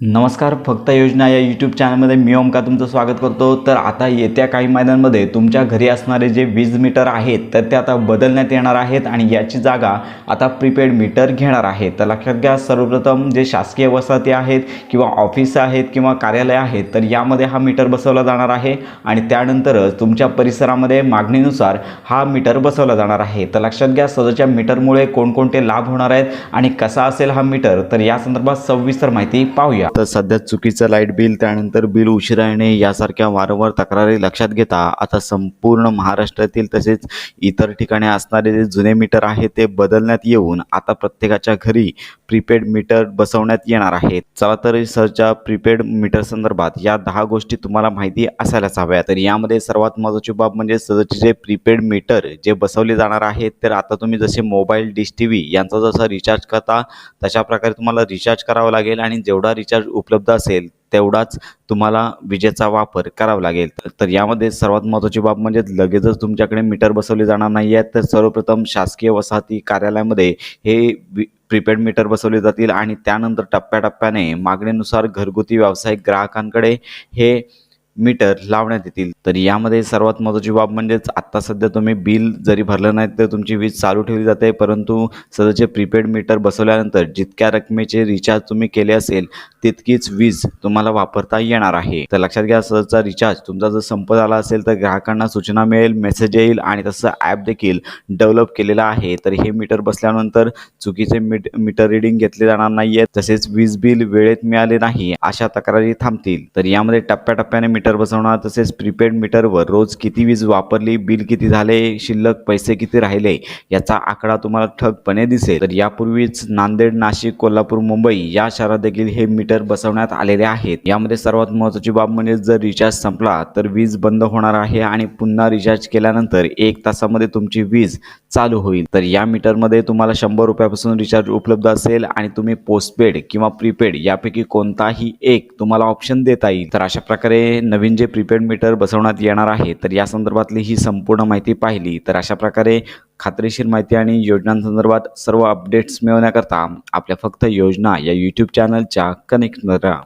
नमस्कार फक्त योजना या यूट्यूब चॅनलमध्ये मी ओमका तुमचं स्वागत करतो. तर आता येत्या काही महिन्यांमध्ये तुमच्या घरी असणारे जे वीज मीटर आहेत तर ते आता बदलण्यात येणार आहेत आणि याची जागा आता प्रीपेड मीटर घेणार आहे तर लक्षात घ्या सर्वप्रथम जे शासकीय वसाहती आहेत किंवा ऑफिस आहेत किंवा कार्यालय आहेत तर यामध्ये हा मीटर बसवला जाणार आहे आणि त्यानंतरच तुमच्या परिसरामध्ये मागणीनुसार हा मीटर बसवला जाणार आहे. तर लक्षात घ्या सदरच्या मीटरमुळे कोणकोणते लाभ होणार आहेत आणि कसा असेल हा मीटर तर या संदर्भात सविस्तर माहिती पाहूया. तर सध्या चुकीचं लाइट बिल त्यानंतर बिल उशिरा येणे यासारख्या वारंवार तक्रारी लक्षात घेता आता संपूर्ण महाराष्ट्रातील तसेच इतर ठिकाणी असणारे जे जुने मीटर आहे ते बदलण्यात येऊन आता प्रत्येकाच्या घरी प्रीपेड मीटर बसवण्यात येणार आहेत चला तर सरच्या प्रीपेड मीटर संदर्भात या दहा गोष्टी तुम्हाला माहिती असायलाच हव्या. तर यामध्ये सर्वात महत्त्वाची बाब म्हणजे सदरचे जे प्रीपेड मीटर जे बसवले जाणार आहेत तर आता तुम्ही जसे मोबाईल डिश टी व्ही यांचा जसा रिचार्ज करता तशा प्रकारे तुम्हाला रिचार्ज करावा लागेल आणि जेवढा रिचार्ज उपलब्ध असेल तेवढाच तुम्हाला विजेचा वापर करावा लागेल. तर यामध्ये सर्वात महत्त्वाची बाब म्हणजे लगेचच तुमच्याकडे मीटर बसवले जाणार नाही आहेत. तर सर्वप्रथम शासकीय वसाहती कार्यालयामध्ये हे वि प्रीपेड मीटर बसवले जातील आणि त्यानंतर टप्प्याटप्प्याने मागणीनुसार घरगुती व्यावसायिक ग्राहकांकडे हे मीटर लावण्यात येतील. तर यामध्ये सर्वात महत्त्वाची बाब म्हणजेच आत्ता सध्या तुम्ही बिल जरी भरलं नाही तर तुमची वीज चालू ठेवली जाते. परंतु सध्याचे प्रीपेड मीटर बसवल्यानंतर जितक्या रकमेचे रिचार्ज तुम्ही केले असेल तितकीच वीज तुम्हाला वापरता येणार आहे. तर लक्षात घ्या सहजचा रिचार्ज तुमचा जर संपत आला असेल तर ग्राहकांना सूचना मिळेल मेसेज येईल आणि तसं ॲप देखील डेव्हलप केलेलं आहे. तर हे मीटर बसल्यानंतर चुकीचे मीट मीटर रिडिंग घेतले जाणार नाही आहेत तसेच वीज बिल वेळेत मिळाले नाही अशा तक्रारी थांबतील. तर यामध्ये टप्प्याटप्प्याने मीटर बसवणार तसेच प्रीपेड मीटरवर रोज किती वीज वापरली बिल किती झाले शिल्लक पैसे किती राहिले याचा आकडा तुम्हाला ठगपणे दिसेल. तर यापूर्वीच नांदेड नाशिक कोल्हापूर मुंबई या शहरात देखील हे मीटर मीटर बसवण्यात आलेले आहेत. यामध्ये सर्वात महत्त्वाची बाब म्हणजे जर रिचार्ज संपला तर वीज बंद होणार आहे आणि पुन्हा रिचार्ज केल्यानंतर एक तासामध्ये तुमची वीज चालू होईल. तर या मीटरमध्ये तुम्हाला शंभर रुपयापासून रिचार्ज उपलब्ध असेल आणि तुम्ही पोस्टपेड किंवा प्रीपेड यापैकी कोणताही एक तुम्हाला ऑप्शन देता येईल. तर अशा प्रकारे नवीन जे प्रीपेड मीटर बसवण्यात येणार आहे तर या संदर्भातली ही संपूर्ण माहिती पाहिली. तर अशा प्रकारे खात्रीशीर माहिती आणि योजनांसंदर्भात सर्व अपडेट्स मिळवण्याकरता आपल्या फक्त योजना या यूट्यूब चॅनलच्या कनेक्ट करा